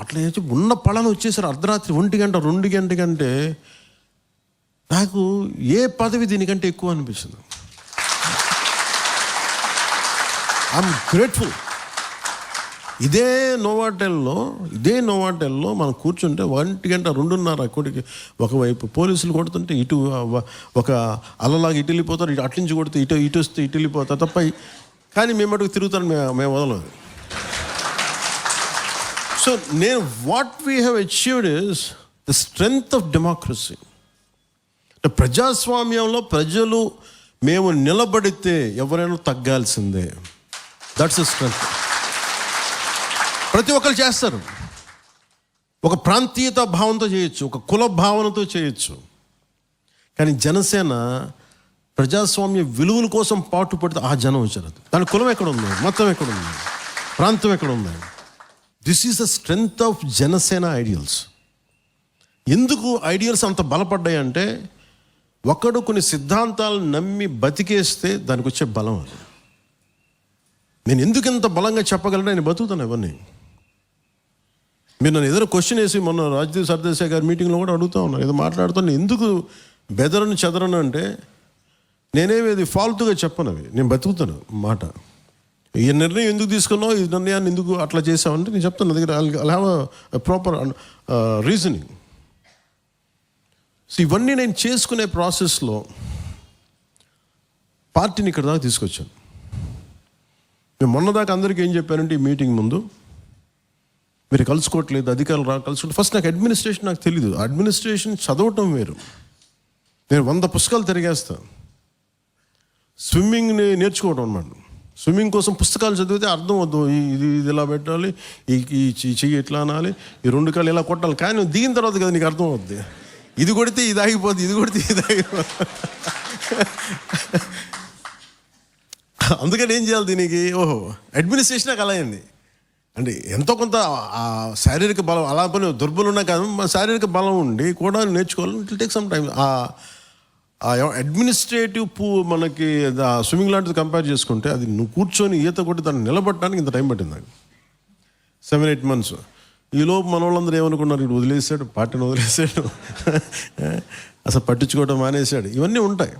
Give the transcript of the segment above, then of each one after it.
అట్లా చేసి ఉన్న పళ్ళను వచ్చేసారు. అర్ధరాత్రి ఒంటి గంట రెండు గంట కంటే నాకు ఏ పదవి దీనికంటే ఎక్కువ అనిపిస్తుంది. ఐఎమ్ గ్రేట్ఫుల్ ఇదే నోవాటెల్లో ఇదే నోవాటెల్లో మనం కూర్చుంటే ఒంటి గంట రెండున్నర కొడికి ఒకవైపు పోలీసులు కొడుతుంటే ఇటు ఒక అలలాగా ఇటు వెళ్ళిపోతారు ఇటు అట్నుంచి కొడితే ఇటు ఇటు వస్తే ఇటు వెళ్ళిపోతారు తప్ప కానీ మేము అటుకు తిరుగుతాను మేము మేము వదలదు సో నేను what we have achieved is the strength of democracy ప్రజాస్వామ్యంలో ప్రజలు మేము నిలబడితే ఎవరైనా తగ్గాల్సిందే దట్స్ స్ట్రెంగ్త్ ప్రతి ఒక్కరు చేస్తారు ఒక ప్రాంతీయత భావంతో చేయొచ్చు ఒక కుల భావనతో చేయొచ్చు కానీ జనసేన ప్రజాస్వామ్య విలువల కోసం పాటు పడితే ఆ జనం వచ్చారు దాని కులం ఎక్కడ ఉంది మతం ఎక్కడ ఉంది ప్రాంతం ఎక్కడ ఉంది this is the strength of Janasena ideals ఎందుకు ఐడియల్స్ అంత బలపడ్డాయి అంటే ఒకడు కొన్ని సిద్ధాంతాలు నమ్మి బతికేస్తే దానికి వచ్చే బలం అది. నేను ఎందుకు ఇంత బలంగా చెప్పగలను నేను బతుకుతాను ఎవరిని? మీరు నన్ను ఏదైనా క్వశ్చన్ వేసి మొన్న రాజదీవ్ సర్దేశాయ్ గారి మీటింగ్లో కూడా అడుగుతా ఉన్నాను ఏదో మాట్లాడుతాను ఎందుకు బెదరను చెదరను అంటే నేనేమి అది ఫాల్తుగా చెప్పను అవి. నేను బతుకుతాను మాట. ఈ నిర్ణయం ఎందుకు తీసుకున్నావు? ఈ నిర్ణయాన్ని ఎందుకు అట్లా చేసావంటే నేను చెప్తాను నా దగ్గర I have proper reasoning so ఇవన్నీ నేను చేసుకునే ప్రాసెస్లో పార్టీని ఇక్కడ దాకా తీసుకొచ్చాను. మేము మొన్నదాకా అందరికీ ఏం చెప్పారంటే ఈ మీటింగ్ ముందు మీరు కలుసుకోవట్లేదు అధికారులు రా కలుసుకోవట్లేదు ఫస్ట్ నాకు అడ్మినిస్ట్రేషన్ నాకు తెలియదు అడ్మినిస్ట్రేషన్ చదవటం వేరు. నేను వంద పుస్తకాలు తిరిగేస్తాను స్విమ్మింగ్ని నేర్చుకోవడం అనమాట స్విమ్మింగ్ కోసం పుస్తకాలు చదివితే అర్థం వద్దు. ఇది ఇది ఇలా పెట్టాలి? ఈ ఈ చెయ్యి- ఎట్లా అనాలి? ఈ రెండు కాళ్ళు ఇలా కొట్టాలి? కానీ దిగిన తర్వాత కదా నీకు అర్థం అవుద్ది. ఇది కొడితే ఇది ఆగిపోద్ది ఇది కొడితే ఇది ఆగిపోద్ది. అందుకని ఏం చేయాలి దీనికి? ఓహో అడ్మినిస్ట్రేషన్ నాకు అలా అయింది. అంటే ఎంతో కొంత శారీరక బలం అలా పని దుర్బలం ఉన్నా కాదు మన శారీరక బలం ఉండి కూడా నేర్చుకోవాలి ఇట్ టేక్ సమ్ టైం ఆ అడ్మినిస్ట్రేటివ్ పూ మనకి స్విమ్మింగ్ లాంటిది కంపేర్ చేసుకుంటే అది నువ్వు కూర్చొని ఈత కొట్టి దాన్ని నిలబడటానికి ఇంత టైం పట్టింది నాకు. సెవెన్ ఎయిట్ మంత్స్ ఈలోపు మన వాళ్ళందరూ ఏమనుకున్నారు? ఇటు వదిలేసాడు పార్టీని వదిలేసాడు. అసలు పట్టించుకోవడం మానేశాడు. ఇవన్నీ ఉంటాయి.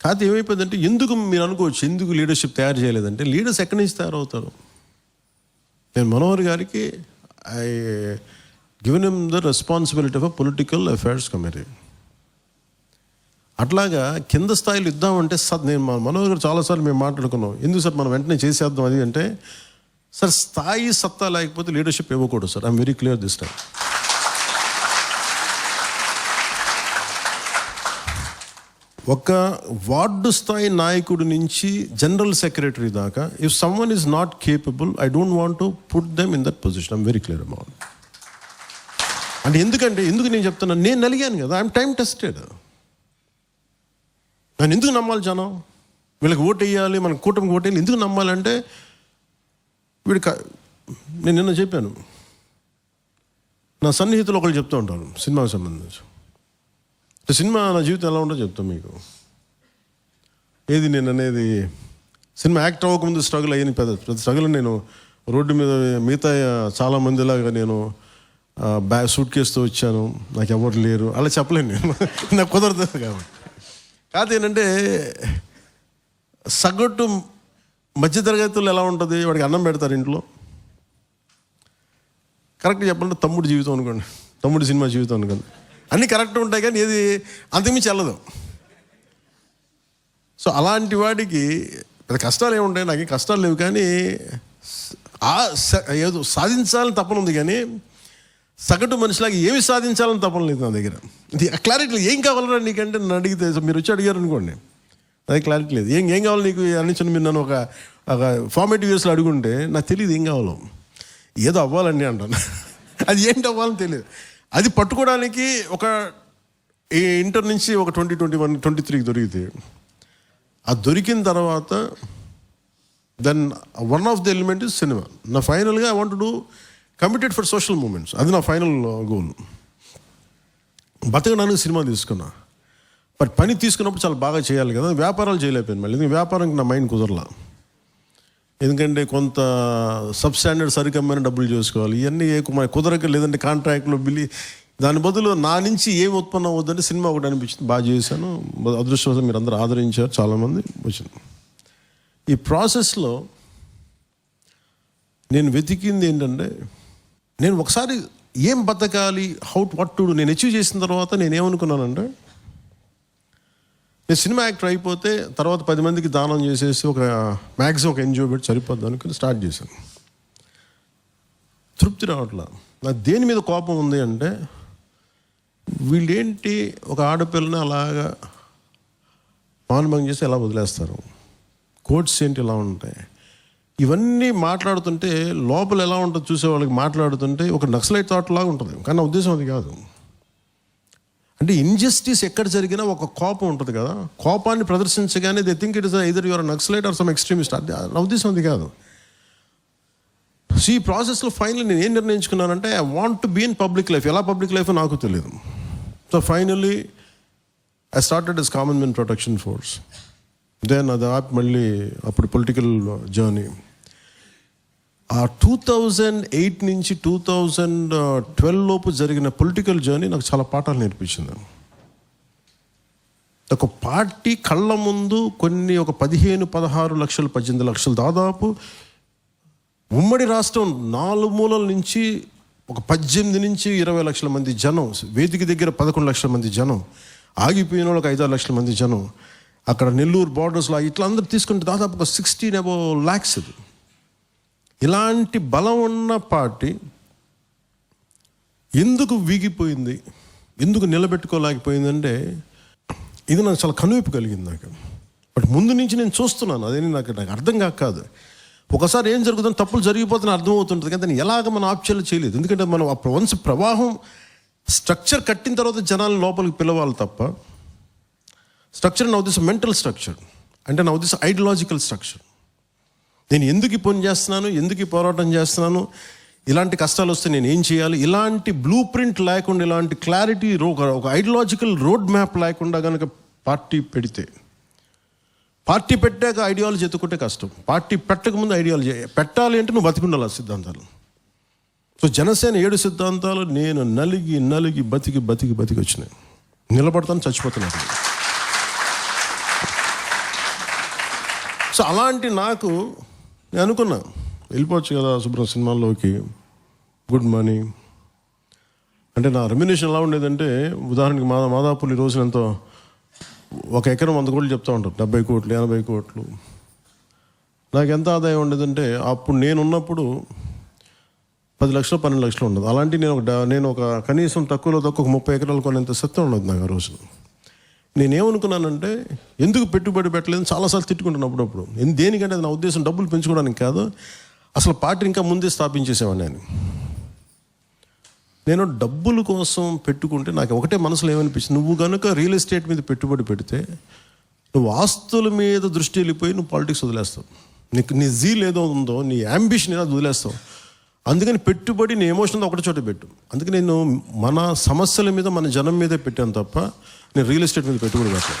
కాదు ఏమైపోయిందంటే ఎందుకు మీరు అనుకోవచ్చు ఎందుకు లీడర్షిప్ తయారు చేయలేదంటే లీడర్స్ ఎక్కడి నుంచి తయారవుతారు? నేను మనోహర్ గారికి I given him the responsibility of political affairs committee అట్లాగా కింద స్థాయిలో ఇద్దామంటే సార్ నేను మా మనోహర్ గారు చాలాసార్లు మేము మాట్లాడుకున్నాం. ఎందుకు సార్ మనం వెంటనే చేసేద్దాం అది అంటే సార్ స్థాయి సత్తా లేకపోతే లీడర్షిప్ ఇవ్వకూడదు sir. I'm very clear this time ఒక వార్డు స్థాయి నాయకుడి నుంచి జనరల్ సెక్రటరీ దాకా if someone is not capable I don't want to put them in that position I'm very clear amount అంటే ఎందుకంటే ఎందుకు నేను చెప్తున్నాను నేను నలిగాను కదా. ఐఎమ్ టైం టెస్టెడ్ నన్ను ఎందుకు నమ్మాలి జనం? వీళ్ళకి ఓటు వేయాలి మన కూటమికి ఓటు వేయాలి ఎందుకు నమ్మాలంటే వీడు క- నేను నిన్న చెప్పాను. నా సన్నిహితులు ఒకళ్ళు చెప్తూ ఉంటాను సినిమాకి సంబంధించి. సినిమా నా జీవితం ఎలా ఉంటుందో చెప్తాను మీకు. ఏది నేను అనేది సినిమా యాక్ట్ అవ్వకముందు స్ట్రగుల్ అయ్యింది పెద్ద పెద్ద స్ట్రగుల్ నేను రోడ్డు మీద మిగతా చాలా మందిలాగా నేను బ్యాగ్ సూట్ కేసుతో వచ్చాను. నాకు ఎవరు లేరు. అలా చెప్పలేను నేను. నాకు కుదరదు కాబట్టి. కాదు ఏంటంటే సగటు మధ్యతరగతులు ఎలా ఉంటుంది? వాడికి అన్నం పెడతారు ఇంట్లో. కరెక్ట్ చెప్పాలంటే తమ్ముడు జీవితం అనుకోండి. తమ్ముడు సినిమా జీవితం అనుకోండి. అన్నీ కరెక్ట్ ఉంటాయి కానీ ఏది అంతకుమించి వెళ్ళదు. సో అలాంటి వాడికి పెద్ద కష్టాలు ఏముంటాయి నాకు కష్టాలు లేవు కానీ ఆ ఏదో సాధించాలని తప్పనుంది కానీ సగటు మనిషిలాగా ఏమి సాధించాలని తపన లేదు నా దగ్గర. క్లారిటీ ఏం కావాలరా నీకంటే? నన్ను అడిగితే మీరు వచ్చి అడిగారు అనుకోండి. అది క్లారిటీ లేదు. ఏం ఏం కావాలి నీకు? అనిచ్చిన మీరు నన్ను ఒక ఒక ఫార్మేటివ్ ఇయర్స్లో అడుగుంటే నాకు తెలియదు ఏం కావాలో. ఏదో అవ్వాలండి అంటాను. అది ఏంటి అవ్వాలని తెలియదు అది పట్టుకోవడానికి ఒక ఈ ఇంటర్ నుంచి ఒక ట్వంటీ ట్వంటీ వన్ ట్వంటీ త్రీకి దొరికితే ఆ దొరికిన తర్వాత then one of the element is cinema. నా ఫైనల్గా I want do committed for social movements అది నా ఫైనల్ uh, గోల్ బతకడానికి సినిమా తీసుకున్నా. బట్ పని తీసుకున్నప్పుడు చాలా బాగా చేయాలి కదా. వ్యాపారాలు చేయలేకపోయింది మళ్ళీ. ఎందుకంటే వ్యాపారానికి నా మైండ్ కుదరలా. ఎందుకంటే కొంత సబ్ స్టాండర్డ్ సరికమైన డబ్బులు చేసుకోవాలి. ఇవన్నీ ఏ కుదరక లేదంటే కాంట్రాక్ట్లో బిల్లి. దాని బదులు నా నుంచి ఏం ఉత్పన్నం అవుద్దంటే సినిమా ఒకటి అనిపించింది. బాగా చేశాను. అదృష్టవశం మీరు అందరూ ఆదరించారు. చాలామంది వచ్చింది ఈ ప్రాసెస్లో నేను వెతికింది ఏంటంటే నేను ఒకసారి ఏం బతకాలి? హౌ వాట్ టు నేను అచీవ్ చేసిన తర్వాత నేనేమనుకున్నానంటే నేను సినిమా యాక్టర్ అయిపోతే తర్వాత పది మందికి దానం చేసేసి ఒక మ్యాక్సిమం ఒక ఎన్జిఓ పెట్టి సరిపోద్దు అనుకుని స్టార్ట్ చేశాను. తృప్తి రావట్లా. నాకు దేని మీద కోపం ఉంది అంటే వీళ్ళేంటి ఒక ఆడపిల్లని అలాగా మానభంగం చేసి ఎలా వదిలేస్తారు? కోర్ట్స్ ఏంటి ఇలా ఉంటాయి? ఇవన్నీ మాట్లాడుతుంటే లోపల ఎలా ఉంటుంది చూసే వాళ్ళకి మాట్లాడుతుంటే ఒక నక్సలైట్ థాట్ లాగా ఉంటుంది. కానీ నా ఉద్దేశం అది కాదు. అంటే ఇన్జస్టిస్ ఎక్కడ జరిగినా ఒక కోపం ఉంటుంది కదా. కోపాన్ని ప్రదర్శించగానే they think it is either your Naxalite or some extremist అది నా ఉద్దేశం అది కాదు. సో ఈ ప్రాసెస్లో ఫైనల్ నేను ఏం నిర్ణయించుకున్నానంటే I want to be in public life ఎలా పబ్లిక్ లైఫ్ నాకు తెలియదు so finally I started is common men protection force then అది ఆపి మళ్ళీ అప్పుడు పొలిటికల్ జర్నీ ఆ టూ థౌజండ్ ఎయిట్ నుంచి టూ థౌజండ్ ట్వెల్వ్ లోపు జరిగిన పొలిటికల్ జర్నీ నాకు చాలా పాఠాలు నేర్పించింది. ఒక పార్టీ కళ్ళ ముందు కొన్ని ఒక పదిహేను పదహారు లక్షలు పద్దెనిమిది లక్షలు దాదాపు ఉమ్మడి రాష్ట్రం నాలుగు మూలల నుంచి ఒక పద్దెనిమిది నుంచి ఇరవై లక్షల మంది జనం వేదిక దగ్గర పదకొండు లక్షల మంది జనం ఆగిపోయిన వాళ్ళకి ఐదారు లక్షల మంది జనం అక్కడ నెల్లూరు బార్డర్స్లో ఇట్లా అందరు తీసుకుంటే దాదాపు ఒక సిక్స్టీన్ అబౌ ల్యాక్స్ ఇది. ఇలాంటి బలం ఉన్న పార్టీ ఎందుకు వీగిపోయింది? ఎందుకు నిలబెట్టుకోలేకపోయిందంటే ఇది నాకు చాలా కనువిప్పు కలిగింది నాకు. బట్ ముందు నుంచి నేను చూస్తున్నాను అదేని నాకు నాకు అర్థం కాక కాదు. ఒకసారి ఏం జరుగుతుందో తప్పులు జరిగిపోతున్న అర్థమవుతుంటుంది కానీ దాన్ని ఎలాగ మనం ఆప్చర్లు చేయలేదు. ఎందుకంటే మనం ఆ వన్స్ ప్రవాహం స్ట్రక్చర్ కట్టిన తర్వాత జనాలను లోపలికి పిలవాలి తప్ప స్ట్రక్చర్ నా ఉద్దేశం మెంటల్ స్ట్రక్చర్. అంటే నా ఉద్దేశం ఐడియలాజికల్ స్ట్రక్చర్. నేను ఎందుకు ఈ పని చేస్తున్నాను? ఎందుకు ఈ పోరాటం చేస్తున్నాను? ఇలాంటి కష్టాలు వస్తే నేను ఏం చేయాలి? ఇలాంటి బ్లూ ప్రింట్ లేకుండా ఇలాంటి క్లారిటీ ఒక ఐడియాలజికల్ రోడ్ మ్యాప్ లేకుండా కనుక పార్టీ పెడితే పార్టీ పెట్టాక ఐడియాలజీ ఎత్తుకుంటే కష్టం. పార్టీ పెట్టకముందు ఐడియాలజీ పెట్టాలి అంటే నువ్వు బతికుండాలి ఆ సిద్ధాంతాలు. సో జనసేన ఏడు సిద్ధాంతాలు నేను నలిగి నలిగి బతికి బతికి బతికి వచ్చినాయి. నిలబడతాను చచ్చిపోతున్నాను. సో అలాంటి నాకు నేను అనుకున్నా. వెళ్ళిపోవచ్చు కదా సుబ్రహ్మ సినిమాల్లోకి. గుడ్ మార్నింగ్ అంటే నా రెమ్యునేషన్ ఎలా ఉండేదంటే ఉదాహరణకి మా మాదాపూర్ ఈ రోజున ఎంతో ఒక ఎకరం వంద కోట్లు చెప్తా ఉంటారు. డెబ్బై కోట్లు ఎనభై కోట్లు. నాకు ఎంత ఆదాయం ఉండేదంటే అప్పుడు నేను ఉన్నప్పుడు పది లక్షలు పన్నెండు లక్షలు ఉండదు. అలాంటి నేను ఒక నేను ఒక కనీసం తక్కువలో తక్కువ ఒక ముప్పై ఎకరాలు కొనేంత సత్యం ఉండదు నాకు ఆ రోజు. నేనేమనుకున్నానంటే ఎందుకు పెట్టుబడి పెట్టలేదు చాలాసార్లు తిట్టుకుంటాను అప్పుడప్పుడు. దేనికంటే నా ఉద్దేశం డబ్బులు పెంచుకోవడానికి కాదు అసలు పార్టీ ఇంకా ముందే స్థాపించేసేవాడిని నేను. నేను డబ్బుల కోసం పెట్టుకుంటే నాకు ఒకటే మనసులో ఏమనిపించింది నువ్వు కనుక రియల్ ఎస్టేట్ మీద పెట్టుబడి పెడితే నువ్వు ఆస్తుల మీద దృష్టి వెళ్ళిపోయి నువ్వు పాలిటిక్స్ వదిలేస్తావు. నీకు నీ జీల్ ఏదో ఉందో నీ అంబిషన్ ఏదో అది వదిలేస్తావు. అందుకని పెట్టుబడి నేను ఎమోషన్ ఒకటి చోట పెట్టు. అందుకే నేను మన సమస్యల మీద మన జనం మీదే పెట్టాను తప్ప నేను రియల్ ఎస్టేట్ మీద పెట్టుబడి పెట్టాను